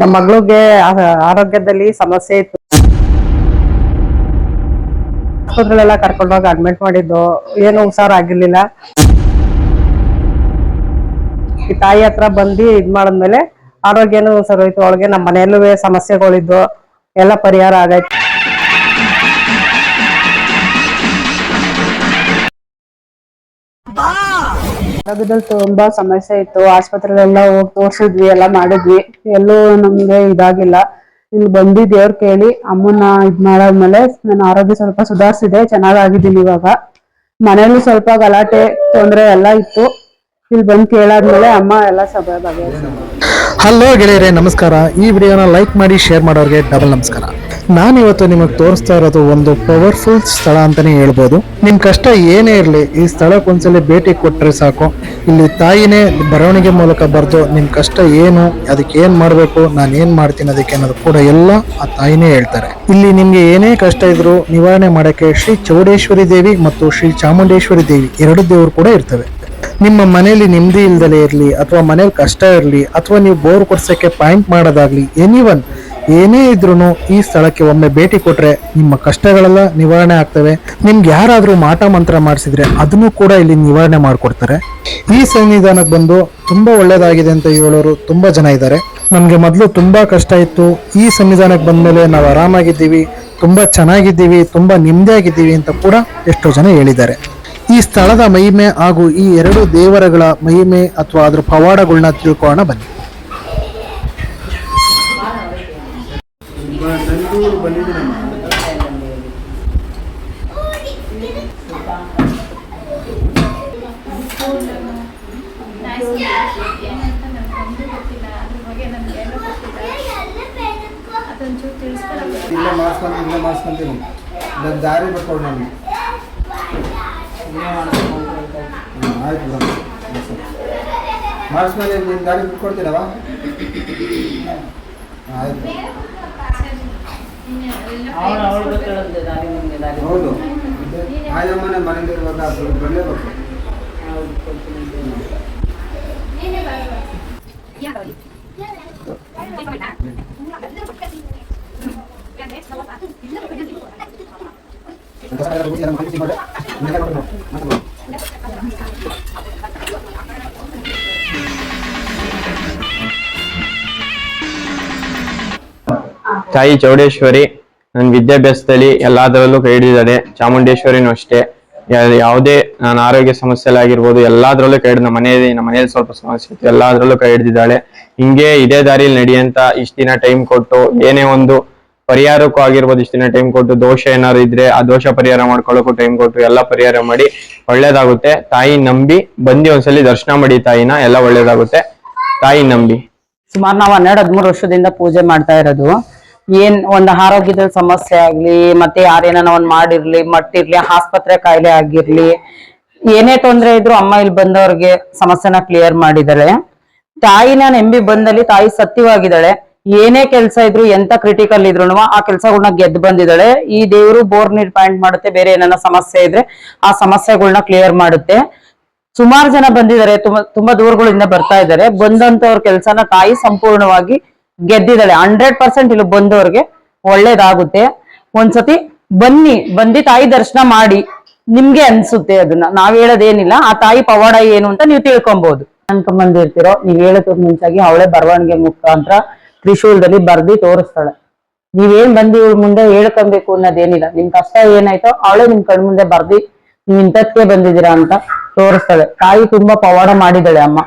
ನಮ್ಮ ಮಗಳಿಗೆ ಆರೋಗ್ಯದಲ್ಲಿ ಸಮಸ್ಯೆ ಇತ್ತು. ಕರ್ಕೊಂಡ್ ಹೋಗಿ ಅಡ್ಮಿಟ್ ಮಾಡಿದ್ದು. ಏನು ಹುಷಾರಾಗಿರ್ಲಿಲ್ಲ ಈ ತಾಯಿ ಹತ್ರ ಬಂದು ಇದ್ ಮಾಡಿದ್ಮೇಲೆ ಆರೋಗ್ಯನೂ ಸರಿ ಹೋಯ್ತು. ಅವಳಿಗೆ ನಮ್ಮ ಮನೆಯಲ್ಲೂ ಸಮಸ್ಯೆಗಳಿದ್ದು ಎಲ್ಲ ಪರಿಹಾರ ಆಗೈತೆ. ಆರೋಗ್ಯದಲ್ಲಿ ತುಂಬಾ ಸಮಸ್ಯೆ ಇತ್ತು. ಆಸ್ಪತ್ರೆಲೆಲ್ಲ ಹೋಗಿ ತೋರ್ಸಿದ್ವಿ, ಎಲ್ಲ ಮಾಡಿದ್ವಿ. ಎಲ್ಲೂ ನಮ್ಗೆ ಇದಾಗಿಲ್ಲ. ಇಲ್ಲಿ ಬಂದಿ ದೇವ್ರ ಕೇಳಿ, ಅಮ್ಮನ್ನ ಇದ್ ಮಾಡಾದ್ಮೇಲೆ ನನ್ನ ಆರೋಗ್ಯ ಸ್ವಲ್ಪ ಸುಧಾರಿಸಿದೆ ಚೆನ್ನಾಗಿದ್ದೀನಿ ಇವಾಗ. ಮನೇಲಿ ಸ್ವಲ್ಪ ಗಲಾಟೆ, ತೊಂದರೆ ಎಲ್ಲ ಇತ್ತು. ಇಲ್ಲಿ ಬಂದು ಕೇಳಾದ್ಮೇಲೆ ಅಮ್ಮ ಎಲ್ಲ ಬಗೆಹರಿಸಿದ್ರು. ಹಲೋ ಗೆಳೆಯರೆ, ನಮಸ್ಕಾರ. ಈ ವಿಡಿಯೋನ ಲೈಕ್ ಮಾಡಿ ಶೇರ್ ಮಾಡೋರಿಗೆ ಡಬಲ್ ನಮಸ್ಕಾರ. ನಾನು ಇವತ್ತು ನಿಮಗೆ ತೋರಿಸ್ತಾ ಇರೋದು ಒಂದು ಪವರ್ಫುಲ್ ಸ್ಥಳ ಅಂತಾನೆ ಹೇಳ್ಬೋದು. ನಿಮ್ಮ ಕಷ್ಟ ಏನೇ ಇರಲಿ, ಈ ಸ್ಥಳಕ್ಕೆ ಒಂದ್ಸಲ ಭೇಟಿ ಕೊಟ್ಟರೆ ಸಾಕು. ಇಲ್ಲಿ ತಾಯಿನೇ ಬರವಣಿಗೆ ಮೂಲಕ ಬರೆದು ನಿಮ್ಮ ಕಷ್ಟ ಏನು, ಅದಕ್ಕೆ ಏನು ಮಾಡಬೇಕು, ನಾನು ಏನು ಮಾಡ್ತೀನಿ ಅದಕ್ಕೆ ಅನ್ನೋದು ಕೂಡ ಎಲ್ಲ ಆ ತಾಯಿನೇ ಹೇಳ್ತಾರೆ. ಇಲ್ಲಿ ನಿಮಗೆ ಏನೇ ಕಷ್ಟ ಇದ್ರೂ ನಿವಾರಣೆ ಮಾಡಕ್ಕೆ ಶ್ರೀ ಚೌಡೇಶ್ವರಿ ದೇವಿ ಮತ್ತು ಶ್ರೀ ಚಾಮುಂಡೇಶ್ವರಿ ದೇವಿ ಎರಡು ದೇವರು ಕೂಡ ಇರ್ತವೆ. ನಿಮ್ಮ ಮನೆಯಲ್ಲಿ ನೆಮ್ಮದಿ ಇಲ್ದಲೇ ಇರಲಿ, ಅಥವಾ ಮನೇಲಿ ಕಷ್ಟ ಇರಲಿ, ಅಥವಾ ನೀವು ಬೋರ್ ಕೊಡ್ಸೋಕ್ಕೆ ಪಾಯಿಂಟ್ ಮಾಡೋದಾಗ್ಲಿ ಎನಿವನ್ ಏನೇ ಇದ್ರೂ ಈ ಸ್ಥಳಕ್ಕೆ ಒಮ್ಮೆ ಭೇಟಿ ಕೊಟ್ರೆ ನಿಮ್ಮ ಕಷ್ಟಗಳೆಲ್ಲ ನಿವಾರಣೆ ಆಗ್ತವೆ. ನಿಮ್ಗೆ ಯಾರಾದರೂ ಮಾಟ ಮಂತ್ರ ಮಾಡಿಸಿದ್ರೆ ಅದನ್ನು ಕೂಡ ಇಲ್ಲಿ ನಿವಾರಣೆ ಮಾಡಿಕೊಡ್ತಾರೆ. ಈ ಸನ್ನಿಧಾನಕ್ಕೆ ಬಂದು ತುಂಬಾ ಒಳ್ಳೇದಾಗಿದೆ ಅಂತ ಹೇಳೋರು ತುಂಬಾ ಜನ ಇದ್ದಾರೆ. ನಮಗೆ ಮೊದಲು ತುಂಬಾ ಕಷ್ಟ ಇತ್ತು. ಈ ಸಂವಿಧಾನಕ್ಕೆ ಬಂದ ಮೇಲೆ ನಾವು ಆರಾಮಾಗಿದ್ದೀವಿ, ತುಂಬಾ ಚೆನ್ನಾಗಿದ್ದೀವಿ, ತುಂಬಾ ನೆಮ್ಮದಿಯಾಗಿದ್ದೀವಿ ಅಂತ ಕೂಡ ಎಷ್ಟೋ ಜನ ಹೇಳಿದ್ದಾರೆ. ಈ ಸ್ಥಳದ ಮಹಿಮೆ ಹಾಗೂ ಈ ಎರಡು ದೇವರಗಳ ಮಹಿಮೆ ಅಥವಾ ಅದರ ಪವಾಡಗಳನ್ನ ತಿಳ್ಕೊಳ್ಳೋಣ ಬನ್ನಿ. ಇಲ್ಲೇ ಮಾಡಿಸ್ಕೊಂಡು ಇಲ್ಲೇ ಮಾಡಿಸ್ಕೊಂತೀನಿ. ನನ್ನ ದಾರಿ ಬರ್ಕೊಡು ನನಗೆ. ಆಯ್ತು ಬಿಡಮ್ಮ ಮಾಡಿಸ್ಮೇಲೆ ನಿನ್ನ ದಾರಿ ಬಿಟ್ಕೊಡ್ತೀರವ ಆಯ್ತು. ಹೌದು. ಆಯಮ್ಮನೆ ಮನೇಲಿ ಇರುವಾಗ ಅದು ಬರಲೇಬೇಕು ತಾಯಿ ಚೌಡೇಶ್ವರಿ ನನ್ನ ವಿದ್ಯಾಭ್ಯಾಸದಲ್ಲಿ ಎಲ್ಲದರಲ್ಲೂ ಕೈ ಹಿಡಿದಿದ್ದಾರೆ ಚಾಮುಂಡೇಶ್ವರಿನೂ ಅಷ್ಟೇ. ಯಾವುದೇ ನಾನು ಆರೋಗ್ಯ ಸಮಸ್ಯೆ ಆಗಿರ್ಬೋದು, ಎಲ್ಲಾದ್ರಲ್ಲೂ ಕೈ ಹಿಡಿದು ನಮ್ಮ ಮನೆಯಲ್ಲಿ ನಮ್ಮ ಮನೆಯಲ್ಲಿ ಸ್ವಲ್ಪ ಸಮಸ್ಯೆ ಇತ್ತು, ಎಲ್ಲಾದ್ರಲ್ಲೂ ಕೈ ಹಿಡಿದಿದ್ದಾಳೆ. ಹಿಂಗೆ ಇದೇ ದಾರಿಯಲ್ಲಿ ನಡೆಯಂತ ಇಷ್ಟ ದಿನ ಟೈಮ್ ಕೊಟ್ಟು, ಏನೇ ಒಂದು ಪರಿಹಾರಕ್ಕೂ ಆಗಿರ್ಬೋದು ಇಷ್ಟ ದಿನ ಟೈಮ್ ಕೊಟ್ಟು, ದೋಷ ಏನಾದ್ರು ಇದ್ರೆ ಆ ದೋಷ ಪರಿಹಾರ ಮಾಡ್ಕೊಳ್ಳೋಕ್ಕೂ ಟೈಮ್ ಕೊಟ್ಟು, ಎಲ್ಲ ಪರಿಹಾರ ಮಾಡಿ, ಒಳ್ಳೇದಾಗುತ್ತೆ. ತಾಯಿ ನಂಬಿ, ಬಂದಿ ಒಂದ್ಸಲಿ ದರ್ಶನ ಮಾಡಿ ತಾಯಿನ, ಎಲ್ಲ ಒಳ್ಳೇದಾಗುತ್ತೆ. ತಾಯಿ ನಂಬಿ. ಸುಮಾರು ನಾವು ಹನ್ನೆರಡು ಹದಿಮೂರು ವರ್ಷದಿಂದ ಪೂಜೆ ಮಾಡ್ತಾ ಇರೋದು. ಏನ್ ಒಂದು ಆರೋಗ್ಯದ ಸಮಸ್ಯೆ ಆಗ್ಲಿ, ಮತ್ತೆ ಯಾರೇನ ಒಂದ್ ಮಾಡಿರ್ಲಿ, ಮಟ್ಟಿರ್ಲಿ, ಆಸ್ಪತ್ರೆ ಕಾಯಿಲೆ ಆಗಿರ್ಲಿ, ಏನೇ ತೊಂದ್ರೆ ಇದ್ರು ಅಮ್ಮ ಇಲ್ಲಿ ಬಂದವ್ರಿಗೆ ಸಮಸ್ಯೆನ ಕ್ಲಿಯರ್ ಮಾಡಿದಾಳೆ. ತಾಯಿನ ಎಂಬಿ ಬಂದಲ್ಲಿ ತಾಯಿ ಸತ್ಯವಾಗಿದ್ದಾಳೆ. ಏನೇ ಕೆಲಸ ಇದ್ರು ಎಂತ ಕ್ರಿಟಿಕಲ್ ಇದ್ರು ಆ ಕೆಲಸಗಳನ್ನ ಗೆದ್ದು ಬಂದಿದ್ದಾಳೆ. ಈ ದೇವರು ಬೋರ್ ನೀರ್ ಪಾಯಿಂಟ್ ಮಾಡುತ್ತೆ, ಬೇರೆ ಏನಾನ ಸಮಸ್ಯೆ ಇದ್ರೆ ಆ ಸಮಸ್ಯೆಗಳನ್ನ ಕ್ಲಿಯರ್ ಮಾಡುತ್ತೆ. ಸುಮಾರು ಜನ ಬಂದಿದ್ದಾರೆ, ತುಂಬಾ ತುಂಬಾ ದೂರಗಳಿಂದ ಬರ್ತಾ ಇದ್ದಾರೆ. ಬಂದಂತವ್ರ ಕೆಲಸನ ತಾಯಿ ಸಂಪೂರ್ಣವಾಗಿ ಗೆದ್ದಿದ್ದಾಳೆ. ಹಂಡ್ರೆಡ್ ಪರ್ಸೆಂಟ್ ಇಲ್ಲಿ ಬಂದವ್ರಿಗೆ ಒಳ್ಳೇದಾಗುತ್ತೆ. ಒಂದ್ಸತಿ ಬನ್ನಿ, ಬಂದಿ ತಾಯಿ ದರ್ಶನ ಮಾಡಿ. ನಿಮ್ಗೆ ಅನ್ಸುತ್ತೆ ಅದನ್ನ. ನಾವ್ ಹೇಳೋದೇನಿಲ್ಲ. ಆ ತಾಯಿ ಪವಾಡ ಏನು ಅಂತ ನೀವು ತಿಳ್ಕೊಬಹುದು ಅನ್ಕೊಂಬಂದಿರ್ತಿರೋ, ನೀವ್ ಹೇಳೋದಕ್ ಮುಂಚಾಗಿ ಅವಳೆ ಬರವಣಿಗೆ ಮುಖಾಂತರ ತ್ರಿಶೂಲದಲ್ಲಿ ಬರ್ದಿ ತೋರಿಸ್ತಾಳೆ. ನೀವೇನ್ ಬಂದಿ ಇವ್ರ ಮುಂದೆ ಹೇಳ್ಕೊಬೇಕು ಅನ್ನೋದೇನಿಲ್ಲ. ನಿಮ್ ಕಷ್ಟ ಏನಾಯ್ತೋ ಅವಳೆ ನಿಮ್ ಕಣ್ ಮುಂದೆ ಬರ್ದಿ, ನೀವ್ ಇಂಥದ್ಕೆ ಬಂದಿದ್ದೀರಾ ಅಂತ ತೋರಿಸ್ತಾಳೆ. ತಾಯಿ ತುಂಬಾ ಪವಾಡ ಮಾಡಿದಾಳೆ ಅಮ್ಮ.